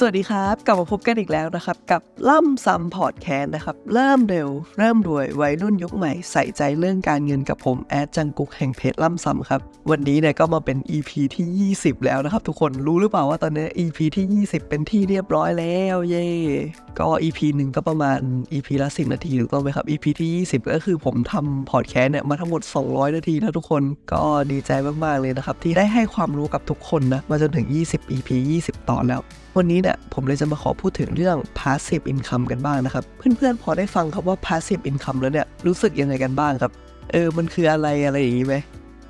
สวัสดีครับ กลับมาพบกันอีกแล้วนะครับ กับล่ำซัมพอดแคสต์นะครับ เริ่มเร็ว เริ่มรวยวัยรุ่นยุคใหม่ใส่ใจเรื่องการเงินกับผม แอดจังกุกแห่งเพจล่ำซัมครับ วันนี้เนี่ยก็มาเป็น EP ที่ 20 แล้วนะครับ ทุกคนรู้หรือเปล่าว่าตอนนี้ EP ที่ 20 เป็นที่เรียบร้อยแล้วเย่ก็ EP หนึ่งก็ประมาณ EP ละ 10 นาทีถูกต้องไหมครับ EP ที่ 20 ก็คือผมทำพอดแคสต์เนี่ยมาทั้งหมด 200 นาทีนะทุกคนก็ดีใจมากๆเลยนะครับที่ได้ให้ความรู้กับทุกคนนะมาจนถึง 20 EP 20 ตอนแล้ววันนี้เนี่ยผมเลยจะมาขอพูดถึงเรื่อง passive income กันบ้างนะครับ เพื่อนๆ พอได้ฟังคำว่า passive income แล้วเนี่ยรู้สึกยังไงกันบ้างครับ เออ มันคืออะไรอะไรอย่างนี้ไหม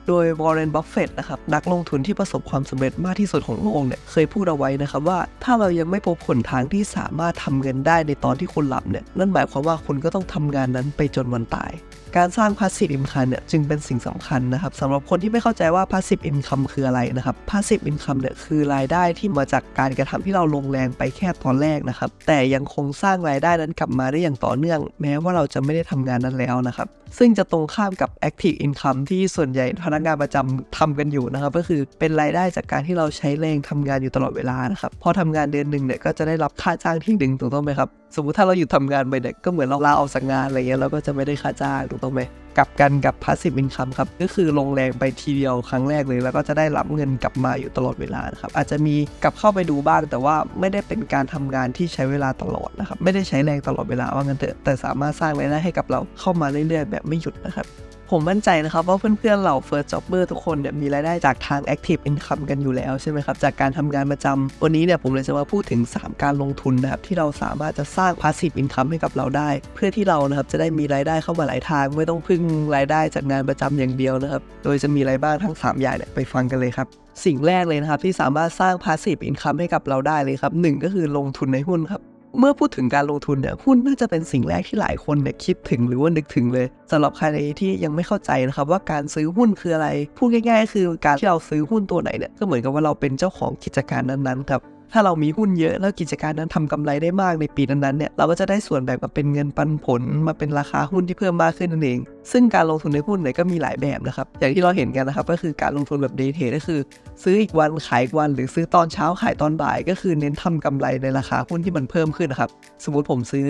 โดย Warren Buffett นะครับนักลงทุนที่ประสบความสำเร็จมากที่สุดของโลกเนี่ยเคยพูดเอาไว้นะครับว่าถ้าเรายังไม่พบหนทางที่สามารถทำเงินได้ในตอนที่คุณหลับเนี่ยนั่นหมายความว่าคุณก็ต้องทำงานนั้นไปจนวันตาย การสร้าง passive income เนี่ยจึงเป็นสิ่งสำคัญนะครับสำหรับคนที่ไม่เข้าใจว่า passive income คืออะไรนะครับ passive income เนี่ยคือรายได้ที่มาจากการกระทำที่เราลงแรงไปแค่ตอนแรกนะครับแต่ยังคงสร้างรายได้นั้นกลับมาได้อย่างต่อเนื่อง แม้ว่าเราจะไม่ได้ทำงานนั้นแล้วนะครับซึ่งจะตรงข้ามกับ active income ที่ส่วนใหญ่พนักงานประจำทำกันอยู่นะครับ ก็คือเป็นรายได้จากการที่เราใช้แรงทำงานอยู่ตลอดเวลานะครับ พอทำงานเดือนหนึ่งเนี่ยก็จะได้รับค่าจ้างที่ดึงถูกต้องไหมครับ สมมติถ้าเราหยุดทำงานไปเนี่ยก็เหมือนเราลาออกจากงานอะไรเงี้ยเราก็จะไม่ได้ค่าจ้างถูกต้องไหมกลับกันกับ passive income ครับ ก็คือลงแรงไปทีเดียวครั้งแรกเลย แล้วก็จะได้รับเงินกลับมาอยู่ตลอดเวลานะครับ อาจจะมีกลับเข้าไปดูบ้าง แต่ว่าไม่ได้เป็นการทำงานที่ใช้เวลาตลอดนะครับ ไม่ได้ใช้แรงตลอดเวลาว่างั้นเถอะแต่สามารถสร้างรายได้ให้กับเราเข้ามาเรื่อยๆ แบบไม่หยุดนะครับ ผมมั่นใจนะครับว่าเพื่อนๆเหล่า First Jobber ทุกคนเนี่ยมีรายได้จากทาง Active Income กันอยู่แล้วใช่ไหมครับ จากการทำงานประจำวันนี้เนี่ยผมเลยจะมาพูดถึง 3 การลงทุนนะครับ ที่เราสามารถจะสร้าง Passive Income ให้กับเราได้ เพื่อที่เรานะครับจะได้มีรายได้เข้ามาหลายทาง ไม่ต้องพึ่งรายได้จากงานประจำอย่างเดียวนะครับ โดยจะมีอะไรบ้างทั้ง 3 อย่างเนี่ยไปฟังกันเลยครับสิ่งแรกเลยนะครับที่สามารถสร้าง Passive Income ให้กับเราได้เลยครับหนึ่งก็คือลงทุนในหุ้นครับ เมื่อพูดถึงการลงทุนเนี่ยหุ้นน่าจะเป็นสิ่งแรกที่หลายคนเนี่ยคิดถึงหรือว่านึกถึงเลยสำหรับใครที่ยังไม่เข้าใจนะครับว่าการซื้อหุ้นคืออะไรพูดง่ายๆก็คือการที่เราซื้อหุ้นตัวไหนเนี่ยก็เหมือนกับว่าเราเป็นเจ้าของกิจการนั้นๆครับ ถ้าเรามีหุ้นเยอะแล้วกิจการนั้นทำกำไรได้มากในปีนั้นๆเนี่ยเราก็จะได้ส่วนแบ่งมาเป็นเงินปันผลมาเป็นราคาหุ้นที่เพิ่มมากขึ้นนั่นเอง ซึ่งการลงทุนในหุ้นเนี่ยก็มีหลายแบบนะครับ อย่างที่เราเห็นกันนะครับ ก็คือการลงทุนแบบเดย์เทรดก็คือ ซื้ออีกวันขายอีกวัน หรือซื้อตอนเช้าขายตอนบ่าย ก็คือเน้นทำกำไรในราคาหุ้นที่มันเพิ่มขึ้นนะครับ สมมติผมซื้อ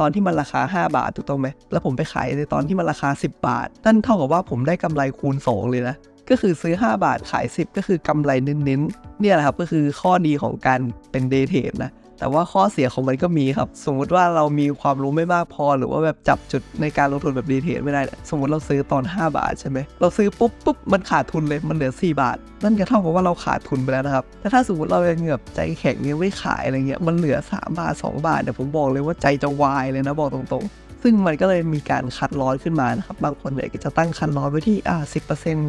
ตอนที่มันราคา 5 บาทถูกต้องไหมแล้วผมไปขายในตอนที่มันราคา 10 บาทนั่นเท่ากับว่าผมได้กำไรคูณ 2 เลยนะ ก็คือซื้อ 5 บาทขาย 10 ก็คือกำไรเน้นๆเนี่ยแหละครับก็คือข้อดีของการเป็นเดย์เทรดนะแต่ว่าข้อเสียของมันก็มีครับ สมมุติว่าเรามีความรู้ไม่มากพอ หรือว่าแบบจับจุดในการลงทุนแบบดีเทรดไม่ได้ สมมติเราซื้อตอน 5 บาทใช่ไหมเราซื้อปุ๊บปุ๊บมันขาดทุนเลยมันเหลือ 4 บาท นั่นก็เท่ากับว่าเราขาดทุนไปแล้วนะครับแต่ถ้าสมมติเรายังแบบใจแข็งเนี่ยไม่ขายอะไรเงี้ยมันเหลือ 3 บาท 2 บาทเนี่ยผมบอกเลยว่าใจจะวายเลยนะบอกตรงๆ ซึ่งมันก็เลยมีการคัดลอสขึ้นมานะครับ บางคนเนี่ยก็จะตั้งคัดลอสไว้ที่อ่าสิ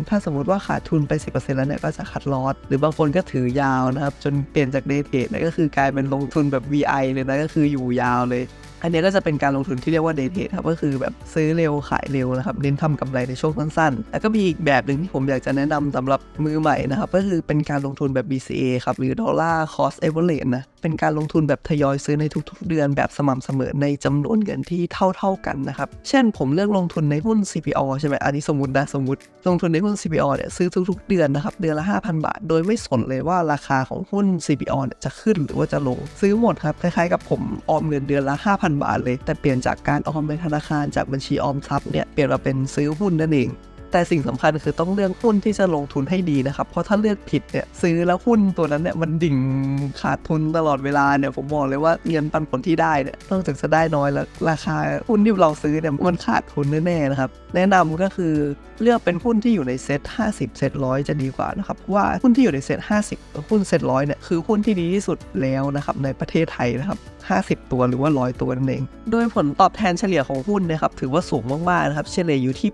ถ้าสมมติว่าขาดทุนไป 10%แล้วเนี่ยก็จะคัดลอสหรือบางคนก็ถือยาวนะครับ จนเปลี่ยนจากเดย์เทรดเนี่ยก็คือกลายเป็นลงทุนแบบ VI เลยนะก็คืออยู่ยาวเลยอันนี้ก็จะเป็นการลงทุนที่เรียกว่าเดย์เทรดครับก็คือแบบซื้อเร็วขายเร็วนะครับเน้นทำกำไรในช่วงสั้นๆ แล้วก็มีอีกแบบหนึ่งที่ผมอยากจะแนะนำสำหรับมือใหม่นะครับก็คือเป็นการลงทุนแบบ BCA ครับหรือ Dollar Cost Average นะเป็นการลงทุนแบบทยอยซื้อในทุก ๆ เดือนแบบสม่ำเสมอในจำนวนเงินที่เท่า ๆกันนะครับเช่นผมเลือกลงทุนในหุ้น CPO ใช่ไหมอันนี้สมมตินะสมมติลงทุนในหุ้น CPO เนี่ยซื้อทุก ๆ เดือนนะครับเดือนละ 5,000 บาท โดยไม่สนเลยว่าราคาของหุ้น CPO เนี่ยจะขึ้นหรือว่าจะลงซื้อหมดครับคล้ายๆกับผมออมเงินเดือนละ5,000บาทเลย แต่เปลี่ยนจากการออมในธนาคารจากบัญชีออมทรัพย์เนี่ยเปลี่ยนมาเป็นซื้อหุ้นนั่นเองแต่สิ่งสำคัญคือต้องเลือกหุ้นที่จะลงทุนให้ดีนะครับ เพราะถ้าเลือกผิดเนี่ยซื้อแล้วหุ้นตัวนั้นเนี่ยมันดิ่งขาดทุนตลอดเวลาเนี่ยผมบอกเลยว่าเงินปันผลที่ได้เนี่ยนอกจากจะได้น้อยแล้วราคาหุ้นที่เราซื้อเนี่ยมันขาดทุนแน่ๆนะครับ แนะนำก็คือเลือกเป็นหุ้นที่อยู่ในเซ็ต50 เซ็ตร้อยจะดีกว่านะครับว่าหุ้นที่อยู่ในเซ็ต50กับหุ้นเซ็ตร้อยเนี่ยคือหุ้นที่ดีที่สุดแล้วนะครับในประเทศไทยนะครับ 50 ตัวหรือว่า 100 ตัวนั่นเอง โดยผลตอบแทนเฉลี่ยของหุ้นนะครับถือว่าสูงมากๆนะครับเฉลี่ยอยู่ที่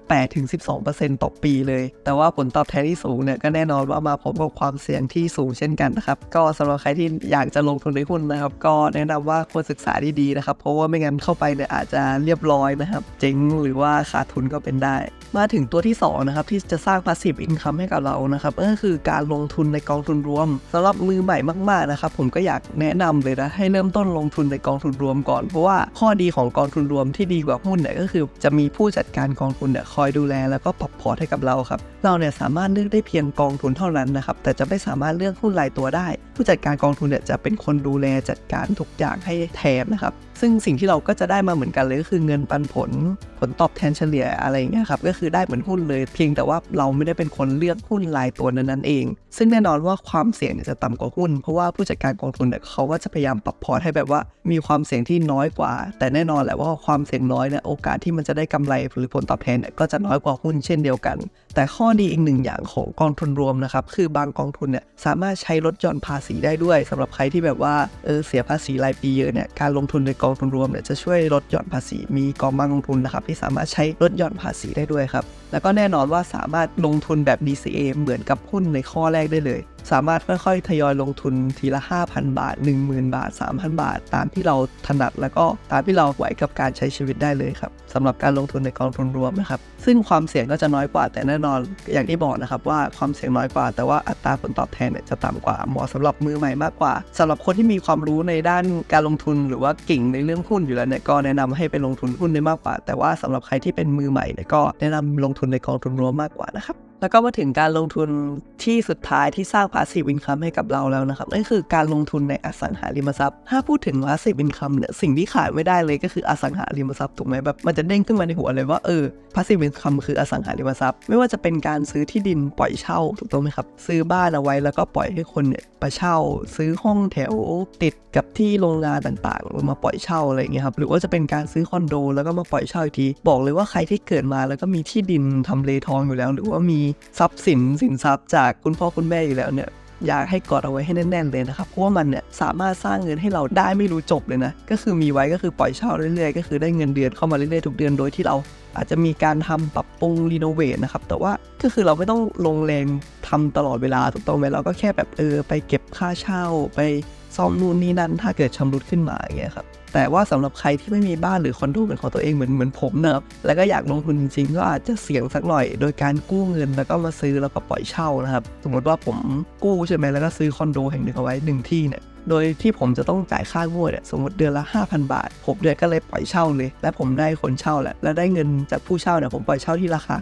8-12%ต่อปีเลย แต่ว่าผลตอบแทนที่สูงเนี่ยก็แน่นอนว่ามาพร้อมกับความเสี่ยงที่สูงเช่นกันนะครับก็สำหรับใครที่อยากจะลงทุนในหุ้นนะครับก็แนะนำว่าควรศึกษาดีๆนะครับเพราะว่าไม่งั้นเข้าไปเนี่ยอาจจะเรียบร้อยนะครับเจ๊งหรือว่าขาดทุนก็เป็นได้ มาถึงตัวที่สองนะครับที่จะสร้าง passive income ให้กับเรานะครับก็คือการลงทุนในกองทุนรวมสำหรับมือใหม่มากๆนะครับผมก็อยากแนะนำเลยนะให้เริ่มต้นลงทุนในกองทุนรวมก่อน เพราะว่าข้อดีของกองทุนรวมที่ดีกว่าหุ้นเนี่ยก็คือ จะมีผู้จัดการกองทุนเนี่ยคอยดูแลแล้วก็ปรับพอร์ตให้กับเราครับเราเนี่ยสามารถเลือกได้เพียงกองทุนเท่านั้นนะครับแต่จะไม่สามารถเลือกหุ้นรายตัวได้ ผู้จัดการกองทุนเนี่ยจะเป็นคนดูแลจัดการทุกอย่างให้แทนนะครับซึ่งสิ่งที่เราก็จะได้มาเหมือนกันเลยก็คือเงินปันผลผลตอบแทนเฉลี่ยอะไรอย่างเงี้ยครับก็คือได้เหมือนหุ้นเลย เพียงแต่ว่าเราไม่ได้เป็นคนเลือกหุ้นรายตัวนั้นๆเอง ซึ่งแน่นอนว่าความเสี่ยงจะต่ำกว่าหุ้น เพราะว่าผู้จัดการกองทุนเนี่ยเขาก็จะพยายามปรับพอร์ตให้แบบว่ามีความเสี่ยงที่น้อยกว่า แต่แน่นอนแหละว่าความเสี่ยงน้อยเนี่ยโอกาสที่มันจะได้กำไรหรือผลตอบแทนเนี่ยก็จะน้อยกว่าหุ้นเช่นเดียวกัน แต่ข้อดีอีกหนึ่งอย่างของกองทุนรวมนะครับ คือบางกองทุนเนี่ยสามารถใช้ลดหย่อนภาษีได้ด้วยสำหรับใครที่แบบว่าเออเสียภาษีรายปีเยอะเนี่ยการลงทุนในกองทุนรวมเนี่ยจะช่วยลดหย่อนภาษี มีกองบางกองทุนนะครับที่สามารถใช้ลดหย่อนภาษีได้ด้วยครับแล้วก็แน่นอนว่าสามารถลงทุนแบบ DCA เหมือนกับหุ้นในข้อแรกได้เลย สามารถค่อยๆ ทยอยลงทุนทีละ 5,000 บาท 10,000 บาท 3,000 บาท ตามที่เราถนัดแล้วก็ตามที่เราไหวกับการใช้ชีวิตได้เลยครับสำหรับการลงทุนในกองทุนรวมนะครับ ซึ่งความเสี่ยงก็จะน้อยกว่าแต่แน่นอน อย่างที่บอกนะครับว่าความเสี่ยงน้อยกว่า แต่ว่าอัตราผลตอบแทนเนี่ยจะต่ำกว่าเหมาะสำหรับมือใหม่มากกว่าสำหรับคนที่มีความรู้ในด้านการลงทุนหรือว่าเก่งในเรื่องหุ้นอยู่แล้วเนี่ยก็แนะนำให้ไปลงทุนหุ้นได้มากกว่า แต่ว่าสำหรับใครที่เป็นมือใหม่เนี่ยก็แนะนำลงทุนในกองทุนรวมมากกว่านะครับ แล้วก็มาถึงการลงทุนที่สุดท้ายที่สร้าง passive income ให้กับเราแล้วนะครับนั่นคือการลงทุนในอสังหาริมทรัพย์ ถ้าพูดถึง passive income เนี่ยสิ่งที่ขาดไม่ได้เลยก็คืออสังหาริมทรัพย์ถูกไหมแบบมันจะเด้งขึ้นมาในหัวเลยว่าเออ passive income คืออสังหาริมทรัพย์ ไม่ว่าจะเป็นการซื้อที่ดินปล่อยเช่าถูกต้องไหมครับซื้อบ้านเอาไว้แล้วก็ปล่อยให้คนเนี่ยไปเช่า ซื้อห้องแถวติดกับที่โรงงานต่างๆมาปล่อยเช่าอะไรอย่างเงี้ยครับหรือว่าจะเป็นการซื้อคอนโด แล้วก็มาปล่อยเช่าอีกทีบอกเลยว่าใครที่เกิดมาแล้วก็มีที่ดินทำเลทองอยู่แล้ว หรือว่ามีทรัพย์สินสินทรัพย์จากคุณพ่อคุณแม่อยู่แล้วเนี่ยอยากให้กอดเอาไว้ให้แน่นๆเลยนะครับ เพราะว่ามันเนี่ยสามารถสร้างเงินให้เราได้ไม่รู้จบเลยนะ ก็คือมีไว้ก็คือปล่อยเช่าเรื่อยๆ ก็คือได้เงินเดือนเข้ามาเรื่อยๆทุกเดือนโดยที่เราอาจจะมีการทำปรับปรุงรีโนเวทนะครับ แต่ว่าก็คือเราไม่ต้องลงแรงทำตลอดเวลาถูกต้องไหมเราก็แค่แบบเออไปเก็บค่าเช่าไป ซ่อมนู่นนี่นั่น ถ้าเกิดชำรุดขึ้นมาอย่างเงี้ยครับแต่ว่าสำหรับใครที่ไม่มีบ้านหรือคอนโดเป็นของตัวเองเหมือนเหมือนผมนะครับแล้วก็อยากลงทุนจริงๆ ก็อาจจะเสี่ยงสักหน่อย โดยการกู้เงินแล้วก็มาซื้อแล้วก็ปล่อยเช่านะครับสมมติว่าผมกู้ใช่ไหมแล้วก็ซื้อคอนโดแห่งหนึ่งเอาไว้หนึ่งที่เนี่ยโดยที่ผมจะต้องจ่ายค่างวดเนี่ยสมมติเดือนละ 5,000 บาท ผมเดือนก็เลยปล่อยเช่าเลย และผมได้คนเช่าแหละและได้เงินจากผู้เช่าเนี่ยผมปล่อยเช่าที่ราคา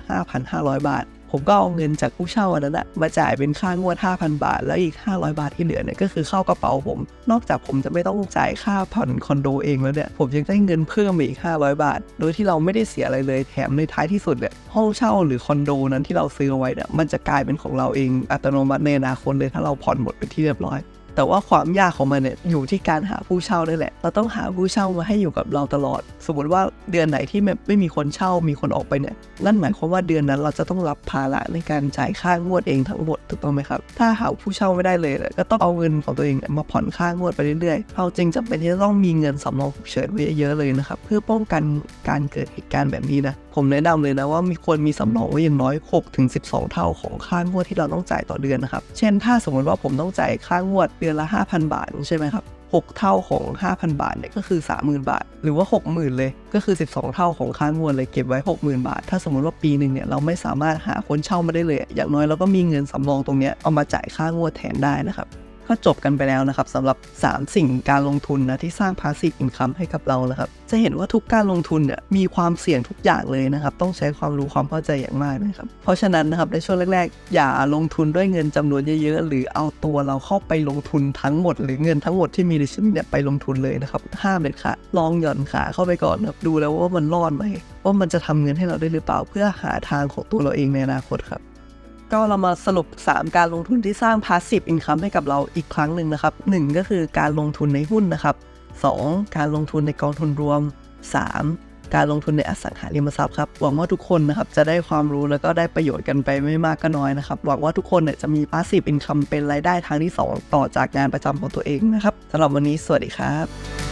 5,500 บาท ผมก็เอาเงินจากผู้เช่าอันนั้นนะมาจ่ายเป็นค่างวด 5,000 บาท แล้วอีก 500 บาทที่เหลือเนี่ยก็คือเข้ากระเป๋าผม นอกจากผมจะไม่ต้องจ่ายค่าผ่อนคอนโดเองแล้วเนี่ยผมยังได้เงินเพิ่มอีก 500 บาท โดยที่เราไม่ได้เสียอะไรเลยแถมในท้ายที่สุดเนี่ยห้องเช่าหรือคอนโดนั้นที่เราซื้อเอาไว้เนี่ยมันจะกลายเป็นของเราเองอัตโนมัติในอนาคตเลยถ้าเราผ่อนหมดไปที่เรียบร้อย แต่ว่าความยากของมันเนี่ยอยู่ที่การหาผู้เช่านี่แหละ เราต้องหาผู้เช่ามาให้อยู่กับเราตลอด สมมติว่าเดือนไหนที่ไม่ไม่มีคนเช่ามีคนออกไปเนี่ยนั่นหมายความว่าเดือนนั้นเราจะต้องรับภาระในการจ่ายค่างวดเองทั้งหมดถูกต้องไหมครับ ถ้าหาผู้เช่าไม่ได้เลย ก็ต้องเอาเงินของตัวเองมาผ่อนค่างวดไปเรื่อยๆเราจริงจำเป็นที่จะต้องมีเงินสำรองฉุกเฉินไว้เยอะๆเลยนะครับเพื่อป้องกันการเกิดเหตุการณ์แบบนี้นะ ผมแนะนำเลยนะว่ามีควรมีสำรองไว้อย่างน้อย 6 ถึง 12 เท่าของค่างวดที่เราต้องจ่ายต่อเดือนนะครับ เช่น ถ้าสมมติว่าผมต้องจ่ายค่างวดเดือนละ 5,000 บาทใช่ไหมครับ 6 เท่าของ 5,000 บาทเนี่ยก็คือ 30,000 บาท หรือว่า 60,000 เลย ก็คือ 12 เท่าของค่างวดเลยเก็บไว้ 60,000 บาท ถ้าสมมติว่าปีหนึ่งเนี่ยเราไม่สามารถหาคนเช่ามาได้เลย อย่างน้อยเราก็มีเงินสำรองตรงเนี้ยเอามาจ่ายค่างวดแทนได้นะครับ ก็จบกันไปแล้วนะครับสำหรับ 3 สิ่งการลงทุนนะที่สร้าง passive income ให้กับเรานะครับจะเห็นว่าทุกการลงทุนเนี่ยมีความเสี่ยงทุกอย่างเลยนะครับต้องใช้ความรู้ความเข้าใจอย่างมากนะครับเพราะฉะนั้นนะครับในช่วงแรกๆ อย่าลงทุนด้วยเงินจำนวนเยอะๆ หรือเอาตัวเราเข้าไปลงทุนทั้งหมด หรือเงินทั้งหมดที่มีในชีวิตเนี่ยไปลงทุนเลยนะครับห้ามเด็ดขาดลองหย่อนขาเข้าไปก่อนนะครับดูแล้วว่ามันรอดไหมว่ามันจะทำเงินให้เราได้หรือเปล่าเพื่อหาทางของตัวเราเองในอนาคตครับ ก็เรามาสรุป 3 การลงทุนที่สร้าง passive income ให้กับเราอีกครั้งหนึ่งนะครับ 1 ก็คือการลงทุนในหุ้นนะครับ 2 การลงทุนในกองทุนรวม 3 การลงทุนในอสังหาริมทรัพย์ครับ หวังว่าทุกคนนะครับจะได้ความรู้แล้วก็ได้ประโยชน์กันไปไม่มากก็น้อยนะครับ หวังว่าทุกคนเนี่ยจะมี passive income เป็นรายได้ทางที่ 2 ต่อจากงานประจำของตัวเองนะครับสำหรับวันนี้สวัสดีครับ